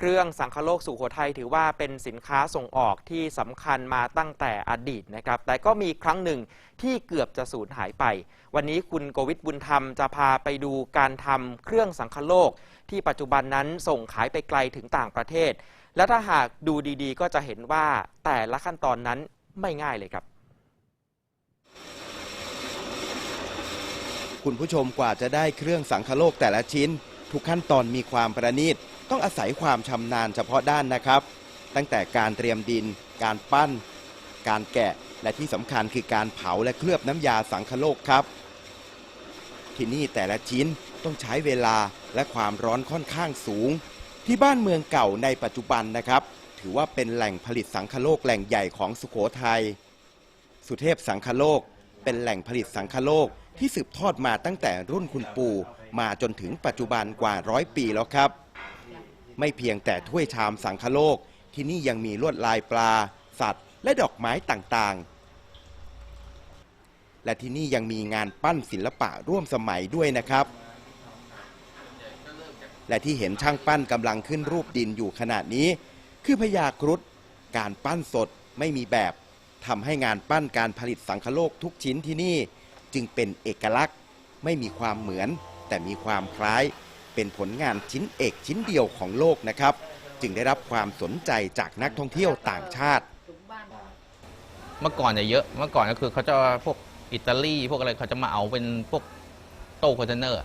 เครื่องสังคโลกสุโขทัยถือว่าเป็นสินค้าส่งออกที่สำคัญมาตั้งแต่อดีตนะครับ แต่ก็มีครั้งหนึ่งที่เกือบจะสูญหายไป วันนี้คุณโกวิทบุญธรรมจะพาไปดูการทำเครื่องสังคโลก ที่ปัจจุบันนั้นส่งขายไปไกลถึงต่างประเทศ และถ้าหากดูดีๆ ก็จะเห็นว่าแต่ละขั้นตอนนั้นไม่ง่ายเลยครับ คุณผู้ชมกว่าจะได้เครื่องสังคโลกแต่ละชิ้น ทุกขั้นตอนมีความประณีตต้องอาศัยความชำนาญเฉพาะด้านนะครับ ตั้งแต่การเตรียมดิน การปั้น การแกะและที่สำคัญคือการเผาและเคลือบน้ำยาสังคโลกครับ ที่นี่แต่ละชิ้นต้องใช้เวลาและความร้อนค่อนข้างสูง ที่บ้านเมืองเก่าในปัจจุบันนะครับ ถือว่าเป็นแหล่งผลิตสังคโลกแหล่งใหญ่ของสุโขทัยสุเทพสังคโลกเป็นแหล่งผลิตสังคโลก ที่สืบทอดมาตั้งแต่รุ่นคุณปู่มาจนถึงปัจจุบันกว่าร้อยปีแล้วครับ ไม่เพียงแต่ถ้วยชามสังคโลก ที่นี่ยังมีลวดลายปลา สัตว์ และดอกไม้ต่างๆ และที่นี่ยังมีงานปั้นศิลปะร่วมสมัยด้วยนะครับ และที่เห็นช่างปั้นกำลังขึ้นรูปดินอยู่ขนาดนี้ คือพญาครุฑการปั้นสดไม่มีแบบทำให้งานปั้นการผลิตสังคโลกทุกชิ้นที่นี่ จึงเป็นเอกลักษณ์ ไม่มีความเหมือน แต่มีความคล้าย เป็นผลงานชิ้นเอกชิ้นเดียวของโลกนะครับ จึงได้รับความสนใจจากนักท่องเที่ยวต่างชาติ เมื่อก่อนเนี่ยเยอะ เมื่อก่อนก็คือเขาจะพวกอิตาลีพวกอะไรเขาจะมาเอาเป็นพวกโต้คอนเทนเนอร์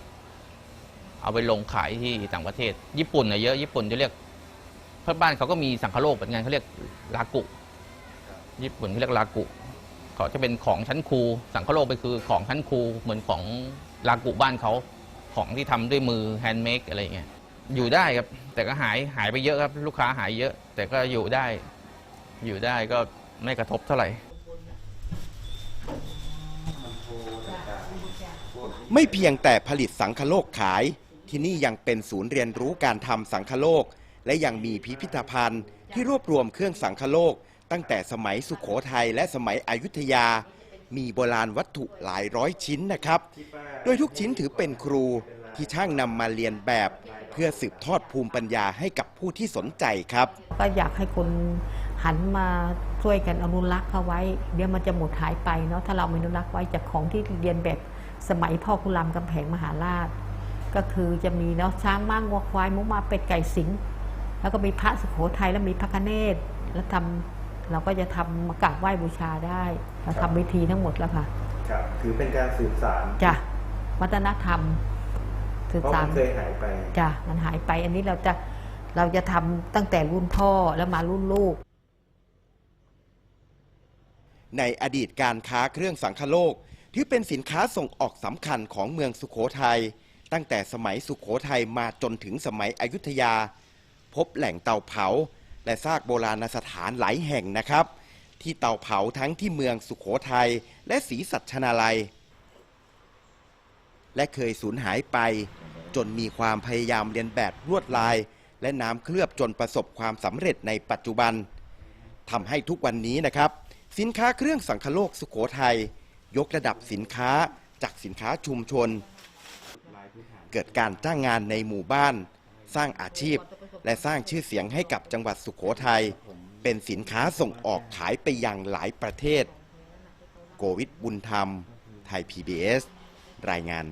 เอาไปลงขายที่ต่างประเทศ ญี่ปุ่นเนี่ยเยอะญี่ปุ่นจะเรียกเพื่อนบ้านเขาก็มีสังคโลกเหมือนกันเขาเรียกลากุ ญี่ปุ่นเขาเรียกลากุ เขาจะเป็นของชั้นครู สังคโลกไปคือของชั้นครูเหมือนของลากุบ้านเขาของที่ทำด้วยมือแฮนด์เมดอะไรอย่างเงี้ยอยู่ได้ครับแต่ก็หายหายไปเยอะครับ ลูกค้าหายเยอะ แต่ก็อยู่ได้ อยู่ได้ก็ไม่กระทบเท่าไหร่ ไม่เพียงแต่ผลิตสังคโลกขาย ที่นี่ยังเป็นศูนย์เรียนรู้การทำสังคโลก และยังมีพิพิธภัณฑ์ที่รวบรวมเครื่องสังคโลก ตั้งแต่สมัยสุขโขทัยและสมัยอยุธยา มีโบราณวัตถุหลายร้อยชิ้นนะครับ โดยทุกชิ้นถือเป็นครูที่ช่างนำมาเรียนแบบ เพื่อสืบทอดภูมิปัญญาให้กับผู้ที่สนใจครับ ก็อยากให้คนหันมาช่วยกันอนุรักษ์เขาไว้ เดี๋ยวมันจะหมดหายไปเนาะถ้าเราไม่อนุรักษ์ไว้จากของที่เรียนแบบสมัยพ่อคุณรามกำแพงมหาราช ก็คือจะมีเนาะช้างม้างวัวควายมุมาเป็ดไก่สิงแล้วก็มีพระสุโขทัยแล้วมีพระคเนศแล้วทำ เราก็จะทำมากราบไหว้บูชาได้เราทำวิธีทั้งหมดแล้วค่ะครับถือเป็นการสืบสารจ้ะวัฒนธรรมสืบเพราะสามัรนเคยหายไปจ้ะมันหายไป อันนี้เราจะเราจะทำตั้งแต่รุ่นพ่อแล้วมารุ่นลูก ในอดีตการค้าเครื่องสังคโลกถือเป็นสินค้าส่งออกสำคัญของเมืองสุขโขทัยตั้งแต่สมัยสุขโขทัยมาจนถึงสมัยอยุธยา พบแหล่งเตาเผา และซากโบราณสถานหลายแห่งนะครับ ที่เตาเผาทั้งที่เมืองสุขโขทัยและศรีสัชนาลัย และเคยสูญหายไป จนมีความพยายามเรียนแบบลวดลาย และน้ำเคลือบจนประสบความสำเร็จในปัจจุบันทำให้ทุกวันนี้นะครับ สินค้าเครื่องสังคโลกสุขโขทัยยกระดับสินค้าจากสินค้าชุมชน เกิดการจ้างงานในหมู่บ้าน สร้างอาชีพ และสร้างชื่อเสียงให้กับจังหวัดสุขโขทัย เป็นสินค้าส่งออกขายไปยังหลายประเทศ โกวิทบุญธรรม ไทย PBS รายงาน